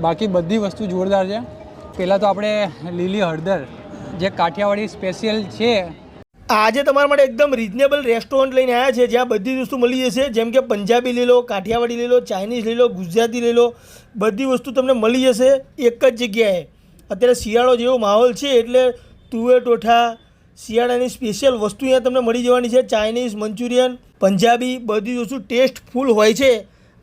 બાકી બધી વસ્તુ જોરદાર છે. પહેલાં તો આપણે લીલી હળદર, જે કાઠિયાવાડી સ્પેશિયલ છે. આજે તમારા માટે એકદમ રિઝનેબલ રેસ્ટોરન્ટ લઈને આવ્યા છે, જ્યાં બધી વસ્તુ મળી જશે. જેમ કે પંજાબી લો કાઠિયાવાડી લઈ લો ચાઇનીઝ લઈ લો ગુજરાતી લઈ લો બધી વસ્તુ તમને મળી જશે એક જ જગ્યાએ. અત્યારે શિયાળો જેવો માહોલ છે એટલે તુવેર ટોઠા, શિયાળાની સ્પેશિયલ વસ્તુ અહીંયા તમને મળી જવાની છે. ચાઇનીઝ મંચુરિયન પંજાબી, બધી વસ્તુ ટેસ્ટ ફૂલ હોય છે.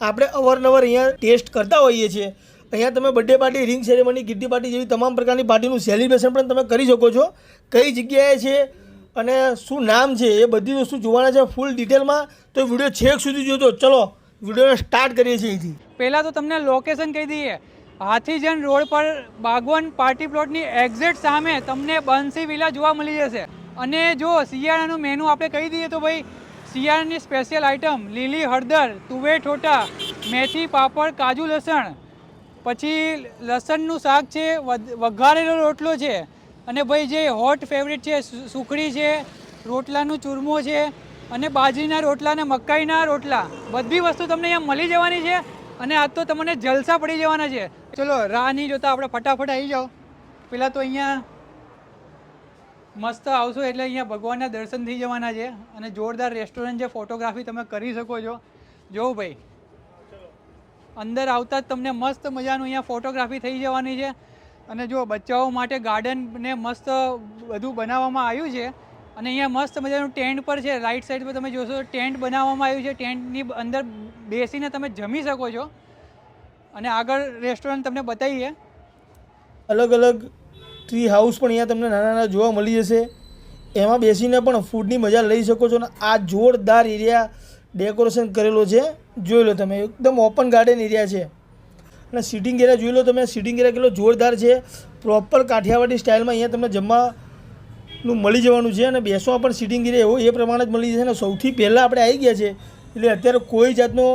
આપણે અવારનવાર અહીંયા ટેસ્ટ કરતા હોઈએ છીએ. અહીંયા તમે birthday party ring ceremony kitty party જેવી તમામ પ્રકારની પાર્ટીનું સેલિબ્રેશન પણ તમે કરી શકો છો. કઈ જગ્યાએ છે અને શું નામ છે એ બધી વસ્તુ જોવાના છે ફૂલ ડિટેલમાં તો વીડિયો છેક સુધી જોજો. ચલો વિડીયોને સ્ટાર્ટ કરીએ છીએ અહીંથી. પહેલાં તો તમને લોકેશન કહી દઈએ. હાથીજન રોડ પર બાગવાન પાર્ટી પ્લોટની એક્ઝેક્ટ સામે તમને બંસી વિલા જોવા મળી જશે. અને જો શિયાળાનું મેનુ આપણે કહી દઈએ તો ભાઈ, શિયાળાની સ્પેશિયલ આઇટમ લીલી હળદર, તુવેર ઠોટા મેથી, પાપડ, કાજુ લસણ. પછી લસણનું શાક છે વઘારેલો રોટલો છે અને ભાઈ જે હોટ ફેવરિટ છે સુખડી છે, રોટલાનું ચૂરમો છે અને બાજરીના રોટલા અને મકાઈના રોટલા. બધી વસ્તુ તમને અહીંયા મળી જવાની છે અને આજ તો તમને જલસા પડી જવાના છે. ચલો રાહ નહીં જોતા આપણે ફટાફટ આવી જાઓ. પહેલાં તો અહીંયા મસ્ત આવશો એટલે અહીંયા ભગવાનના દર્શન થઈ જવાના છે અને જોરદાર રેસ્ટોરન્ટ છે ફોટોગ્રાફી તમે કરી શકો છો. જો ભાઈ અંદર આવતા જ તમને મસ્ત મજાનું અહીંયા ફોટોગ્રાફી થઈ જવાની છે. અને જો બચ્ચાઓ માટે ગાર્ડનને મસ્ત બધું બનાવવામાં આવ્યું છે. અને અહીંયા મસ્ત મજાનું ટેન્ટ પર છે રાઈટ સાઈડ પર તમે જોશો ટેન્ટ બનાવવામાં આવ્યું છે. ટેન્ટની અંદર બેસીને તમે જમી શકો છો. અને આગળ રેસ્ટોરન્ટ તમને બતાવીએ. અલગ અલગ ટ્રી હાઉસ પણ અહીંયા તમને નાના નાના જોવા મળી જશે. એમાં બેસીને પણ ફૂડની મજા લઈ શકો છો. અને આ જોરદાર એરિયા ડેકોરેશન કરેલો છે. જોઈ લો તમે, એકદમ ઓપન ગાર્ડન એરિયા છે. અને સિટિંગ એરિયા જોઈ લો તમે સિટિંગ એરિયા કેટલો જોરદાર છે. પ્રોપર કાઠિયાવાડી સ્ટાઇલમાં અહીંયા તમને જમવાનું મળી જવાનું છે અને બેસવા પણ સિટિંગ એરિયા એવો એ પ્રમાણે જ મળી જશે. અને સૌથી પહેલાં આપણે આવી ગયા છે, એટલે અત્યારે કોઈ જાતનો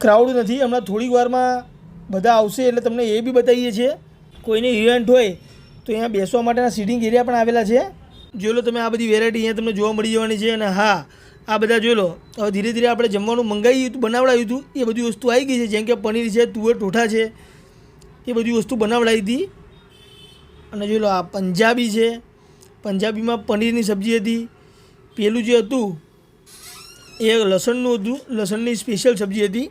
ક્રાઉડ નથી. હમણાં થોડીક વારમાં બધા આવશે એટલે તમને એ બી બતાવીએ છીએ. કોઈની ઇવેન્ટ હોય તો અહીંયા બેસવા માટેના સિટિંગ એરિયા પણ આવેલા છે. જોઈ લો તમે, આ બધી વેરાયટી અહીંયા તમને જોવા મળી જવાની છે. અને હા આ બધા જોઈ લો. હવે ધીરે ધીરે આપણે જમવાનું મંગાવ્યું હતું, બનાવડાવ્યું હતું, એ બધી વસ્તુ આવી ગઈ છે. જેમ કે પનીર છે, તુવેર ટોઠા છે, એ બધી વસ્તુ બનાવડાવી હતી. અને જોઈ લો આ પંજાબી છે. પંજાબીમાં પનીરની સબ્જી હતી. પેલું જે હતું, એ લસણનું હતું. લસણની સ્પેશિયલ સબ્જી હતી.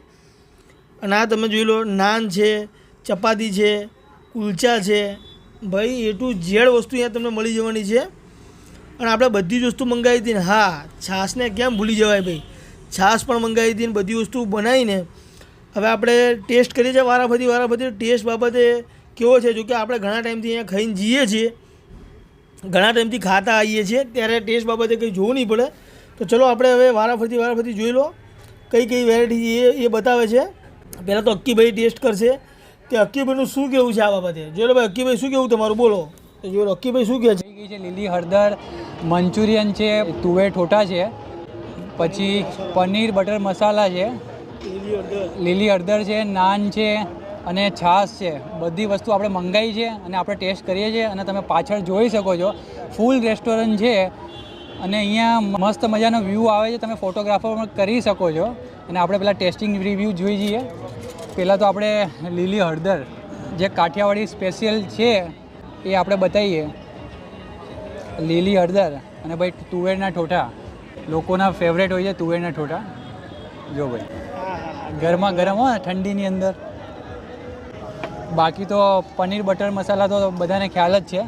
અને આ તમે જોઈ લો, નાન છે, ચપાતી છે, કુલચા છે. ભાઈ, એ ટુ ઝેડ વસ્તુ અહીંયા તમને મળી જવાની છે. અને આપણે બધી જ વસ્તુ મંગાવી હતી ને, હા, છાશને કેમ ભૂલી જવાય ભાઈ? છાશ પણ મંગાવી હતી ને, બધી વસ્તુ બનાવીને. હવે આપણે ટેસ્ટ કરીએ છીએ વારાફરતી વારાફરતી ટેસ્ટ બાબતે કેવો છે? જો કે આપણે ઘણા ટાઈમથી અહીંયા ખાઈને જઈએ છીએ. ઘણા ટાઈમથી ખાતા આવીએ છીએ, ત્યારે ટેસ્ટ બાબતે કંઈ જોવું નહીં પડે. તો ચલો આપણે હવે વારાફરતી વારાફરતી જોઈ લો. કઈ કઈ વેરાયટી એ એ બતાવે છે. પહેલાં તો અક્કીભાઈ ટેસ્ટ કરશે. કે અક્કીભાઈનું શું કહેવું છે આ બાબતે? જોઈ લો ભાઈ, અક્કીભાઈ શું કહેવું તમારું? બોલો. તો લો અક્કીભાઈ શું કહે છે? થઈ છે લીલી હળદર, મંચુરિયન છે, તુવેર ઠોટા છે, પછી પનીર બટર મસાલા છે, લીલી હળદર છે, નાન છે અને છાશ છે. બધી વસ્તુ આપણે મંગાવી છે અને આપણે ટેસ્ટ કરીએ છીએ અને તમે પાછળ જોઈ શકો છો. ફૂલ રેસ્ટોરન્ટ છે અને અહીંયા મસ્ત મજાનો વ્યૂ આવે છે. તમે ફોટોગ્રાફર પણ કરી શકો છો. અને આપણે પહેલાં ટેસ્ટિંગ રિવ્યૂ જોઈ જઈએ. પહેલાં તો આપણે લીલી હળદર, જે કાઠિયાવાડી સ્પેશિયલ છે, એ આપણે બતાવીએ. લીલી હળદર અને ભાઈ તુવેરના ઠોઠા. લોકોના ફેવરેટ હોય છે તુવેરના ઠોઠા. જો ભાઈ. ગરમા ગરમ હોય ઠંડીની અંદર. બાકી તો પનીર બટર મસાલા તો બધાને ખ્યાલ જ છે.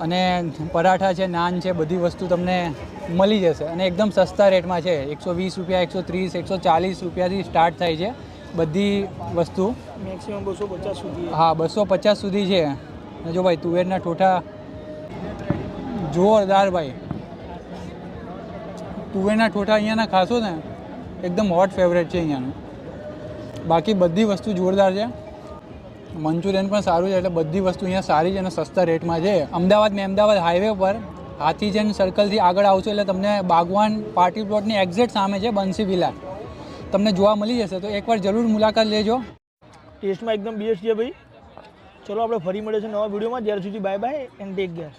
અને પરાઠા છે નાન છે બધી વસ્તુ તમને મળી જશે. અને એકદમ સસ્તા રેટમાં છે. એકસો વીસ રૂપિયા એકસો ત્રીસ એકસો ચાલીસ રૂપિયાથી સ્ટાર્ટ થાય છે બધી વસ્તુ. મેક્સિમમ બસો પચાસ સુધી. હા બસો પચાસ સુધી છે. જો ભાઈ તુવેરના ઠોઠા જોરદાર ભાઈ. તુવેરના ઠોઠા અહીંયાના ખાશો ને, એકદમ હોટ ફેવરેટ છે અહીંયાનું. બાકી બધી વસ્તુ જોરદાર છે. મંચુરિયન પણ સારું છે, એટલે બધી વસ્તુ અહીંયા સારી છે અને સસ્તા રેટમાં છે. અમદાવાદ ને અમદાવાદ હાઈવે પર હાથીજન સર્કલથી આગળ આવશો એટલે તમને બાગવાન પાર્ટી પ્લોટની એક્ઝેક્ટ સામે છે બંસી વિલા તમને જોવા મળી જશે, તો એકવાર જરૂર મુલાકાત લેજો. ટેસ્ટમાં એકદમ બેસ્ટ છે ભાઈ. ચલો, આપણે ફરી મળે છે નવા વિડીયોમાં જ્યાર સુધી bye bye and take care